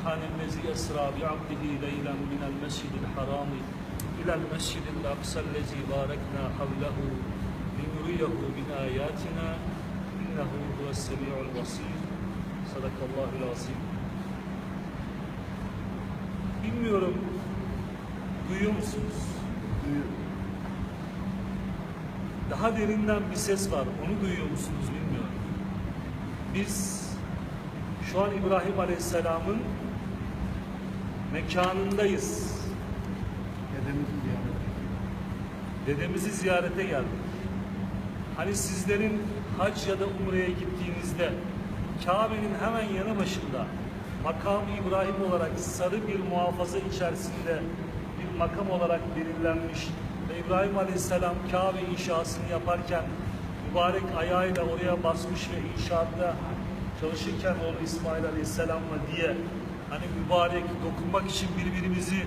سبحان الذي أسرى بعبده ليلا من المسجد الحرام إلى المسجد الأقصى الذي باركنا حوله لنريه من آياتنا إنه هو السميع البصير صدق الله العظيم Bilmiyorum, duyuyor musunuz? Duyuyorum. Daha derinden bir ses var, onu duyuyor musunuz bilmiyorum. Biz şu an İbrahim Aleyhisselam'ın mekanındayız. Dedemizi ziyaret Dedemizi ziyarete geldik. Hani sizlerin hac ya da umreye gittiğinizde Kabe'nin hemen yanı başında makam İbrahim olarak sarı bir muhafaza içerisinde bir makam olarak belirlenmiş ve İbrahim Aleyhisselam Kabe inşasını yaparken mübarek ayağıyla oraya basmış ve inşaatta çalışırken oğlu İsmail Aleyhisselam'la diye hani mübarek dokunmak için birbirimizi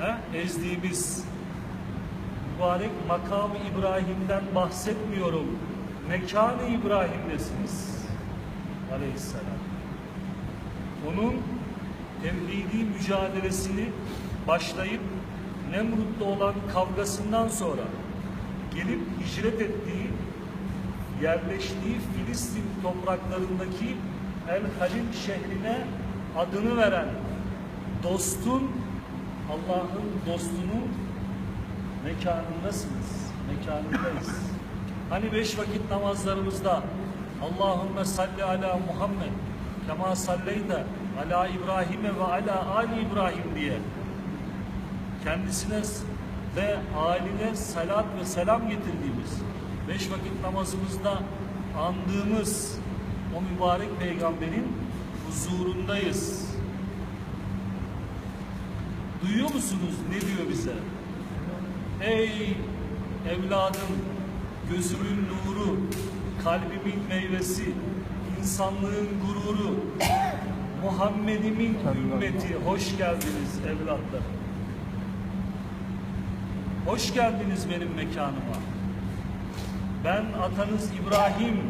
he, ezdiğimiz mübarek makamı İbrahim'den bahsetmiyorum. Mekanı İbrahim'desiniz. Aleyhisselam. Onun tevhidi mücadelesini başlayıp Nemrut'ta olan kavgasından sonra gelip hicret ettiği, yerleştiği Filistin topraklarındaki El Halil şehrine adını veren dostun, Allah'ın dostunun mekanındasınız, mekanındayız. Hani beş vakit namazlarımızda Allahümme salli ala Muhammed kema salleyte ala İbrahim'e ve ala Ali İbrahim diye kendisine ve aline salat ve selam getirdiğimiz beş vakit namazımızda andığımız o mübarek peygamberin huzurundayız. Duyuyor musunuz ne diyor bize? Ey evladım, gözümün nuru, kalbimin meyvesi, insanlığın gururu, Muhammed'imin ümmeti, hoş geldiniz evlatlar. Hoş geldiniz benim mekanıma. Ben atanız İbrahim.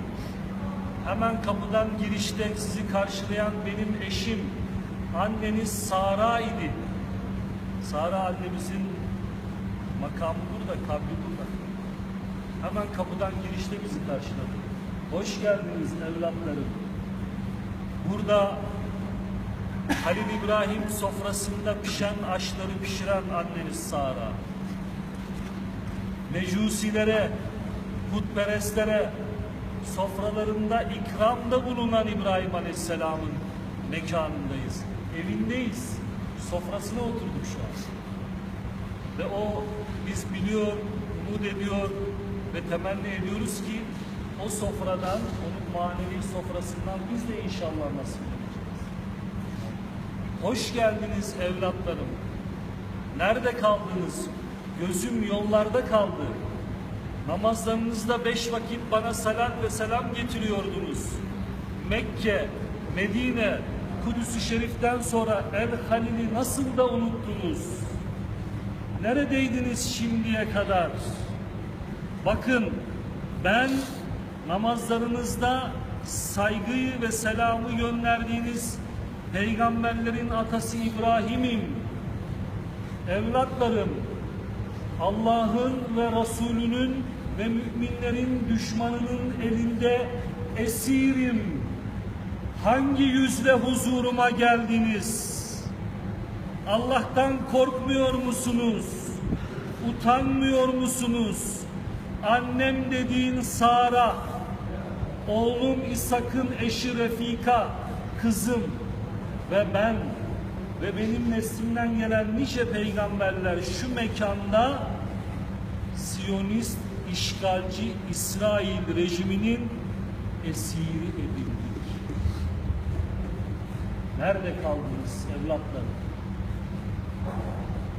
Hemen kapıdan girişte sizi karşılayan benim eşim, anneniz Sara idi. Sara annemizin Makamı burada, kabri burada. Hemen kapıdan girişte bizi karşıladı. Hoş geldiniz evlatlarım. Burada Halil İbrahim sofrasında pişen aşları pişiren anneniz Sara. Mecusilere, putperestlere sofralarında ikramda bulunan İbrahim Aleyhisselam'ın mekanındayız. Evindeyiz. Sofrasına oturduk şu an. Ve o biz biliyor, umut ediyor ve temenni ediyoruz ki o sofradan, onun manevi sofrasından biz de inşallah nasip edeceğiz. Hoş geldiniz evlatlarım. Nerede kaldınız? Gözüm yollarda kaldı. Namazlarınızda beş vakit bana salat ve selam getiriyordunuz. Mekke, Medine, Kudüs-ü Şerif'ten sonra El Halil'i nasıl da unuttunuz? Neredeydiniz şimdiye kadar? Bakın ben namazlarınızda saygıyı ve selamı gönderdiğiniz peygamberlerin atası İbrahim'im. Evlatlarım Allah'ın ve Resulünün ve müminlerin düşmanının elinde esirim. Hangi yüzle huzuruma geldiniz? Allah'tan korkmuyor musunuz? Utanmıyor musunuz? Annem dediğin Sara, oğlum İshak'ın eşi Refika, kızım ve ben ve benim neslimden gelen nice peygamberler şu mekanda Siyonist işgalci İsrail rejiminin esiri edildik. Nerede kaldınız evlatlarım?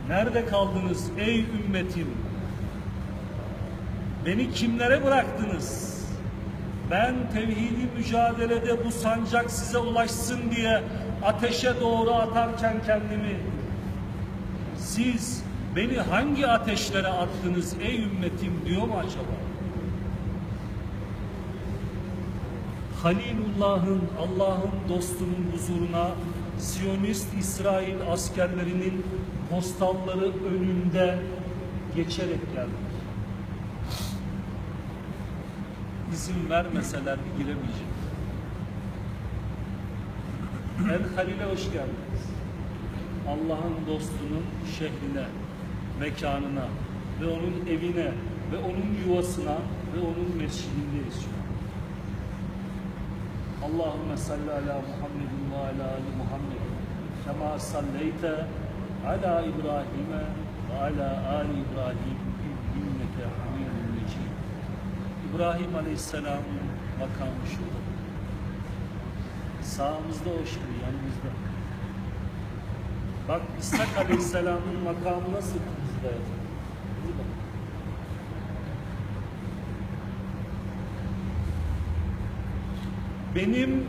Nerede kaldınız ey ümmetim? Beni kimlere bıraktınız? Ben tevhidi mücadelede bu sancak size ulaşsın diye ateşe doğru atarken kendimi siz beni hangi ateşlere attınız ey ümmetim diyor mu acaba? Halilullah'ın, Allah'ın dostunun huzuruna Siyonist İsrail askerlerinin postalları önünde geçerek geldik. İzin vermeseler giremeyecek. El Halil'e hoş geldiniz. Allah'ın dostunun şehrine, mekanına ve onun evine ve onun yuvasına ve onun şu an. Allahümme salli ala Muhammedin ve ala ali Muhammed kema salleyte ala İbrahim'e ve ala ali İbrahim inneke hamidun mecid. İbrahim Aleyhisselam'ın makamı şurada. Sağımızda o şimdi yanımızda. Bak İshak Aleyhisselam'ın makamı nasıl Benim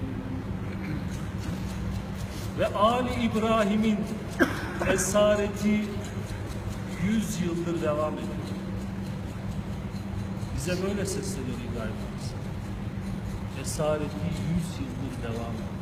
ve Ali İbrahim'in esareti 100 yıldır devam ediyor. Bize böyle sesleniyor İbrahim. Esareti 100 yıldır devam ediyor.